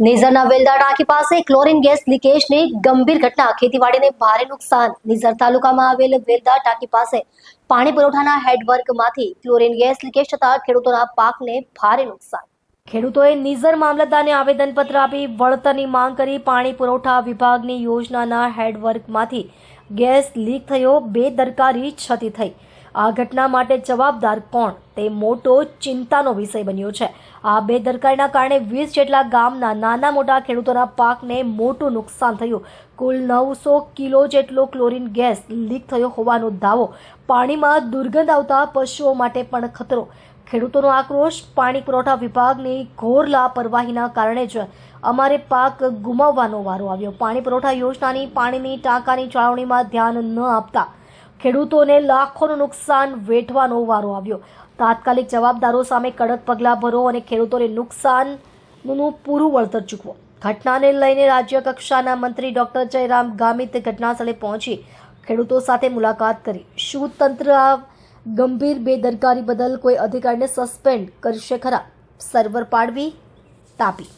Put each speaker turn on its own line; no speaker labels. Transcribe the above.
નિઝરના વેલદા ટાંકી પાસે chlorine gas લીકેજની ગંભીર ઘટના. ખેતીવાડીને ભારે નુકસાન. નિઝર તાલુકામાં આવેલ વેલદા ટાંકી પાસે પાણી પુરવઠાના હેડવર્કમાંથી ક્લોરીન ગેસ લીકેજ થતા ખેડૂતોના પાકને ભારે નુકસાન. ખેડૂતોએ નિઝર મામલતદારને આવેદનપત્ર આપી વળતરની માંગ કરી પાણી પુરવઠા વિભાગની યોજનાના હેડવર્કમાંથી ગેસ લીક થયો, બેદરકારી છતી થઈ. આ ઘટના માટે જવાબદાર કોણ તે મોટો ચિંતાનો વિષય બન્યો છે. આ બેદરકારીના કારણે વીસ જેટલા ગામના નાના મોટા ખેડૂતોના પાકને મોટું નુકસાન થયું. કુલ નવસો કિલો જેટલો ક્લોરીન ગેસ લીક થયો હોવાનો દાવો પાણીમાં દુર્ગંધ આવતા પશુઓ માટે પણ ખતરો. ખેડૂતોનો આક્રોશ પાણી પુરવઠા વિભાગની ઘોર લાપરવાહીના કારણે જ અમારે પાક ગુમાવવાનો વારો આવ્યો. પાણી પુરવઠા યોજનાની પાણીની ટાંકાની જાળવણીમાં ધ્યાન ન આપતા ખેડૂતોને લાખોનું નુકસાન વેઠવાનો વારો આવ્યો. તાત્કાલિક જવાબદારો સામે કડક પગલાં ભરો અને ખેડૂતોને નુકસાનનું પૂરું વળતર ચૂકવો. ઘટનાને લઈને રાજ્ય કક્ષાના મંત્રી ડોક્ટર જયરામ ગામિત ઘટનાસ્થળે પહોંચી ખેડૂતો સાથે મુલાકાત કરી. શું તંત્ર આ ગંભીર બેદરકારી બદલ કોઈ અધિકારીને સસ્પેન્ડ કરશે ખરા? સર્વર પાડવી, તાપી.